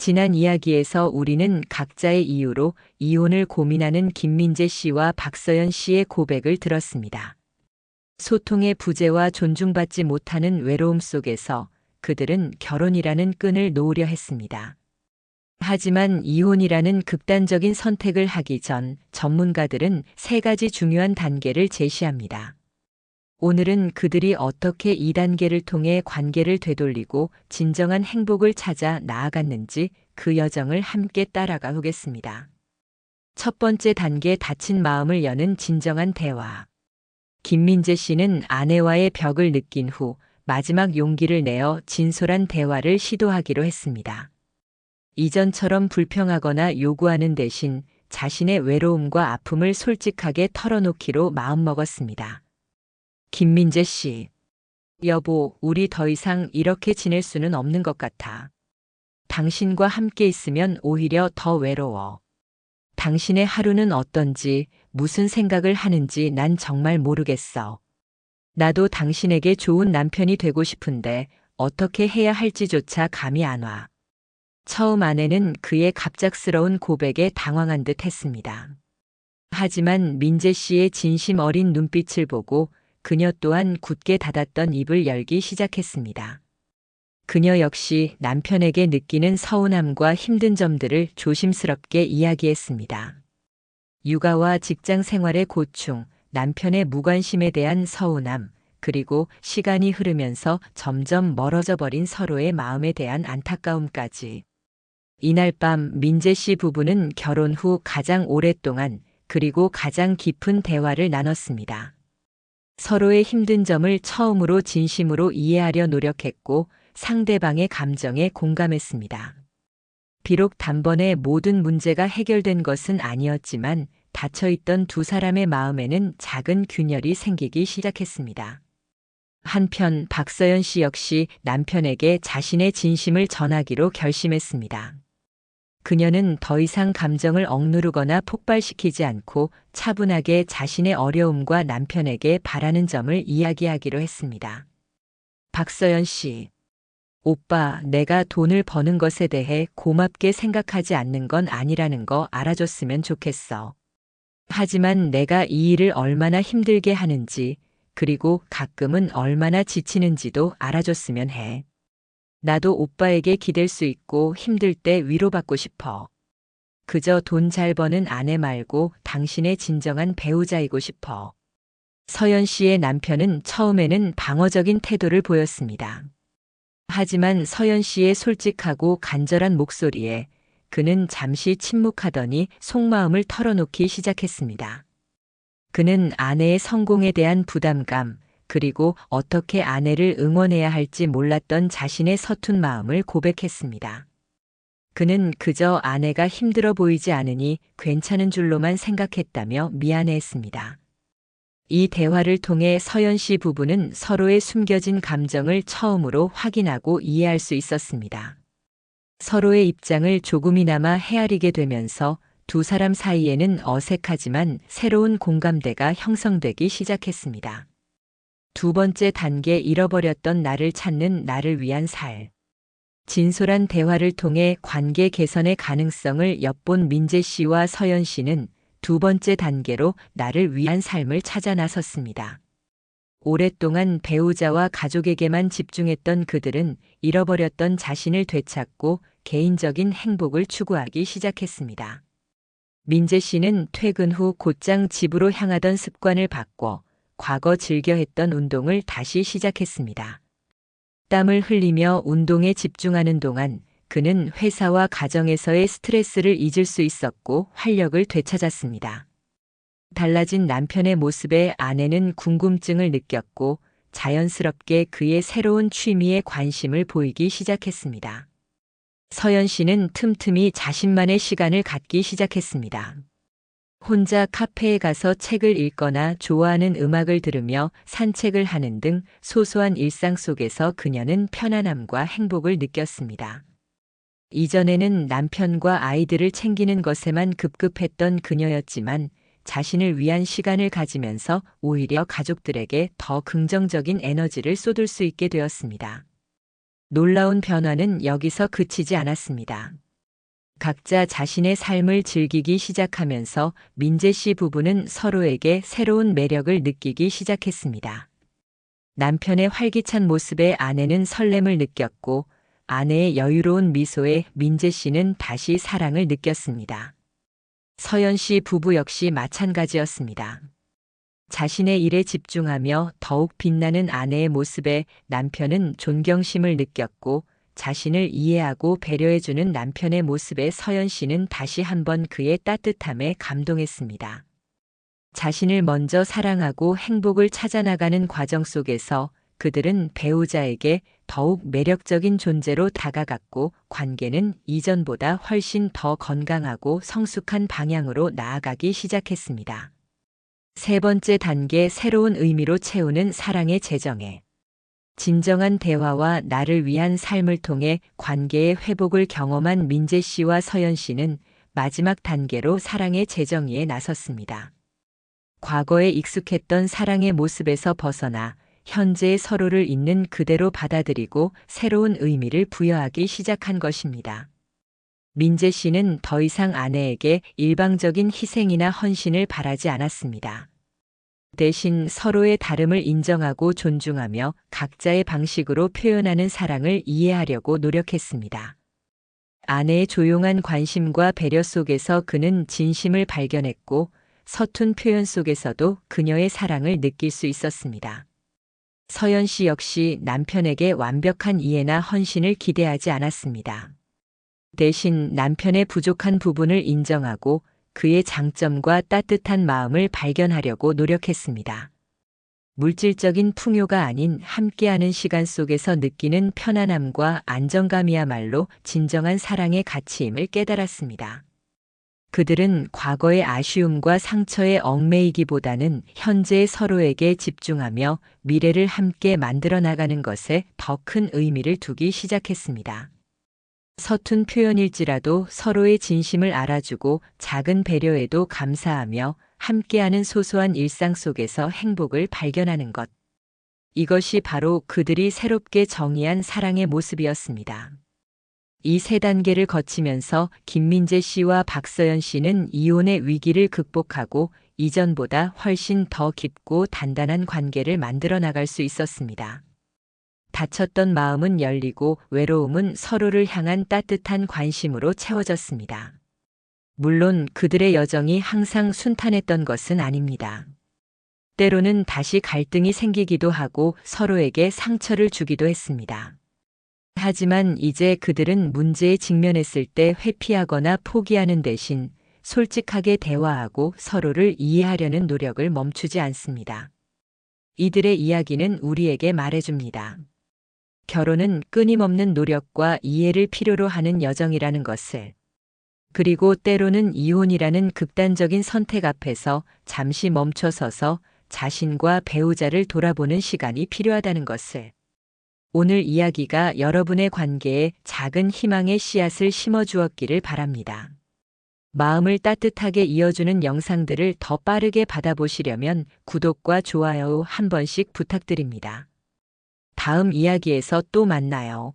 지난 이야기에서 우리는 각자의 이유로 이혼을 고민하는 김민재 씨와 박서연 씨의 고백을 들었습니다. 소통의 부재와 존중받지 못하는 외로움 속에서 그들은 결혼이라는 끈을 놓으려 했습니다. 하지만 이혼이라는 극단적인 선택을 하기 전 전문가들은 세 가지 중요한 단계를 제시합니다. 오늘은 그들이 어떻게 이 단계를 통해 관계를 되돌리고 진정한 행복을 찾아 나아갔는지 그 여정을 함께 따라가 보겠습니다. 첫 번째 단계 닫힌 마음을 여는 진정한 대화. 김민재 씨는 아내와의 벽을 느낀 후 마지막 용기를 내어 진솔한 대화를 시도하기로 했습니다. 이전처럼 불평하거나 요구하는 대신 자신의 외로움과 아픔을 솔직하게 털어놓기로 마음먹었습니다. 김민재 씨. 여보, 우리 더 이상 이렇게 지낼 수는 없는 것 같아. 당신과 함께 있으면 오히려 더 외로워. 당신의 하루는 어떤지, 무슨 생각을 하는지 난 정말 모르겠어. 나도 당신에게 좋은 남편이 되고 싶은데 어떻게 해야 할지조차 감이 안 와. 처음 아내는 그의 갑작스러운 고백에 당황한 듯 했습니다. 하지만 민재 씨의 진심 어린 눈빛을 보고 그녀 또한 굳게 닫았던 입을 열기 시작했습니다. 그녀 역시 남편에게 느끼는 서운함과 힘든 점들을 조심스럽게 이야기했습니다. 육아와 직장 생활의 고충, 남편의 무관심에 대한 서운함, 그리고 시간이 흐르면서 점점 멀어져 버린 서로의 마음에 대한 안타까움까지. 이날 밤 민재 씨 부부는 결혼 후 가장 오랫동안 그리고 가장 깊은 대화를 나눴습니다. 서로의 힘든 점을 처음으로 진심으로 이해하려 노력했고 상대방의 감정에 공감했습니다. 비록 단번에 모든 문제가 해결된 것은 아니었지만 닫혀있던 두 사람의 마음에는 작은 균열이 생기기 시작했습니다. 한편 박서연 씨 역시 남편에게 자신의 진심을 전하기로 결심했습니다. 그녀는 더 이상 감정을 억누르거나 폭발시키지 않고 차분하게 자신의 어려움과 남편에게 바라는 점을 이야기하기로 했습니다. 박서연 씨. 오빠, 내가 돈을 버는 것에 대해 고맙게 생각하지 않는 건 아니라는 거 알아줬으면 좋겠어. 하지만 내가 이 일을 얼마나 힘들게 하는지, 그리고 가끔은 얼마나 지치는지도 알아줬으면 해. 나도 오빠에게 기댈 수 있고 힘들 때 위로받고 싶어. 그저 돈 잘 버는 아내 말고 당신의 진정한 배우자이고 싶어. 서연 씨의 남편은 처음에는 방어적인 태도를 보였습니다. 하지만 서연 씨의 솔직하고 간절한 목소리에 그는 잠시 침묵하더니 속마음을 털어놓기 시작했습니다. 그는 아내의 성공에 대한 부담감, 그리고 어떻게 아내를 응원해야 할지 몰랐던 자신의 서툰 마음을 고백했습니다. 그는 그저 아내가 힘들어 보이지 않으니 괜찮은 줄로만 생각했다며 미안해했습니다. 이 대화를 통해 서연 씨 부부는 서로의 숨겨진 감정을 처음으로 확인하고 이해할 수 있었습니다. 서로의 입장을 조금이나마 헤아리게 되면서 두 사람 사이에는 어색하지만 새로운 공감대가 형성되기 시작했습니다. 두 번째 단계 잃어버렸던 나를 찾는 나를 위한 살. 진솔한 대화를 통해 관계 개선의 가능성을 엿본 민재 씨와 서연 씨는 두 번째 단계로 나를 위한 삶을 찾아 나섰습니다. 오랫동안 배우자와 가족에게만 집중했던 그들은 잃어버렸던 자신을 되찾고 개인적인 행복을 추구하기 시작했습니다. 민재 씨는 퇴근 후 곧장 집으로 향하던 습관을 바꿔 과거 즐겨 했던 운동을 다시 시작했습니다. 땀을 흘리며 운동에 집중하는 동안 그는 회사와 가정에서의 스트레스를 잊을 수 있었고 활력을 되찾았습니다. 달라진 남편의 모습에 아내는 궁금증을 느꼈고 자연스럽게 그의 새로운 취미에 관심을 보이기 시작했습니다. 서연 씨는 틈틈이 자신만의 시간을 갖기 시작했습니다. 혼자 카페에 가서 책을 읽거나 좋아하는 음악을 들으며 산책을 하는 등 소소한 일상 속에서 그녀는 편안함과 행복을 느꼈습니다. 이전에는 남편과 아이들을 챙기는 것에만 급급했던 그녀였지만 자신을 위한 시간을 가지면서 오히려 가족들에게 더 긍정적인 에너지를 쏟을 수 있게 되었습니다. 놀라운 변화는 여기서 그치지 않았습니다. 각자 자신의 삶을 즐기기 시작하면서 민재 씨 부부는 서로에게 새로운 매력을 느끼기 시작했습니다. 남편의 활기찬 모습에 아내는 설렘을 느꼈고 아내의 여유로운 미소에 민재 씨는 다시 사랑을 느꼈습니다. 서연 씨 부부 역시 마찬가지였습니다. 자신의 일에 집중하며 더욱 빛나는 아내의 모습에 남편은 존경심을 느꼈고 자신을 이해하고 배려해주는 남편의 모습에 서연 씨는 다시 한번 그의 따뜻함에 감동했습니다. 자신을 먼저 사랑하고 행복을 찾아나가는 과정 속에서 그들은 배우자에게 더욱 매력적인 존재로 다가갔고 관계는 이전보다 훨씬 더 건강하고 성숙한 방향으로 나아가기 시작했습니다. 세 번째 단계 새로운 의미로 채우는 사랑의 재정에 진정한 대화와 나를 위한 삶을 통해 관계의 회복을 경험한 민재 씨와 서연 씨는 마지막 단계로 사랑의 재정의에 나섰습니다. 과거에 익숙했던 사랑의 모습에서 벗어나 현재의 서로를 있는 그대로 받아들이고 새로운 의미를 부여하기 시작한 것입니다. 민재 씨는 더 이상 아내에게 일방적인 희생이나 헌신을 바라지 않았습니다. 대신 서로의 다름을 인정하고 존중하며 각자의 방식으로 표현하는 사랑을 이해하려고 노력했습니다. 아내의 조용한 관심과 배려 속에서 그는 진심을 발견했고 서툰 표현 속에서도 그녀의 사랑을 느낄 수 있었습니다. 서연 씨 역시 남편에게 완벽한 이해나 헌신을 기대하지 않았습니다. 대신 남편의 부족한 부분을 인정하고 그의 장점과 따뜻한 마음을 발견하려고 노력했습니다. 물질적인 풍요가 아닌 함께하는 시간 속에서 느끼는 편안함과 안정감이야말로 진정한 사랑의 가치임을 깨달았습니다. 그들은 과거의 아쉬움과 상처에 얽매이기보다는 현재의 서로에게 집중하며 미래를 함께 만들어 나가는 것에 더 큰 의미를 두기 시작했습니다. 서툰 표현일지라도 서로의 진심을 알아주고 작은 배려에도 감사하며 함께하는 소소한 일상 속에서 행복을 발견하는 것. 이것이 바로 그들이 새롭게 정의한 사랑의 모습이었습니다. 이 세 단계를 거치면서 김민재 씨와 박서연 씨는 이혼의 위기를 극복하고 이전보다 훨씬 더 깊고 단단한 관계를 만들어 나갈 수 있었습니다. 다쳤던 마음은 열리고 외로움은 서로를 향한 따뜻한 관심으로 채워졌습니다. 물론 그들의 여정이 항상 순탄했던 것은 아닙니다. 때로는 다시 갈등이 생기기도 하고 서로에게 상처를 주기도 했습니다. 하지만 이제 그들은 문제에 직면했을 때 회피하거나 포기하는 대신 솔직하게 대화하고 서로를 이해하려는 노력을 멈추지 않습니다. 이들의 이야기는 우리에게 말해줍니다. 결혼은 끊임없는 노력과 이해를 필요로 하는 여정이라는 것을. 그리고 때로는 이혼이라는 극단적인 선택 앞에서 잠시 멈춰서서 자신과 배우자를 돌아보는 시간이 필요하다는 것을. 오늘 이야기가 여러분의 관계에 작은 희망의 씨앗을 심어 주었기를 바랍니다. 마음을 따뜻하게 이어주는 영상들을 더 빠르게 받아보시려면 구독과 좋아요 한 번씩 부탁드립니다. 다음 이야기에서 또 만나요.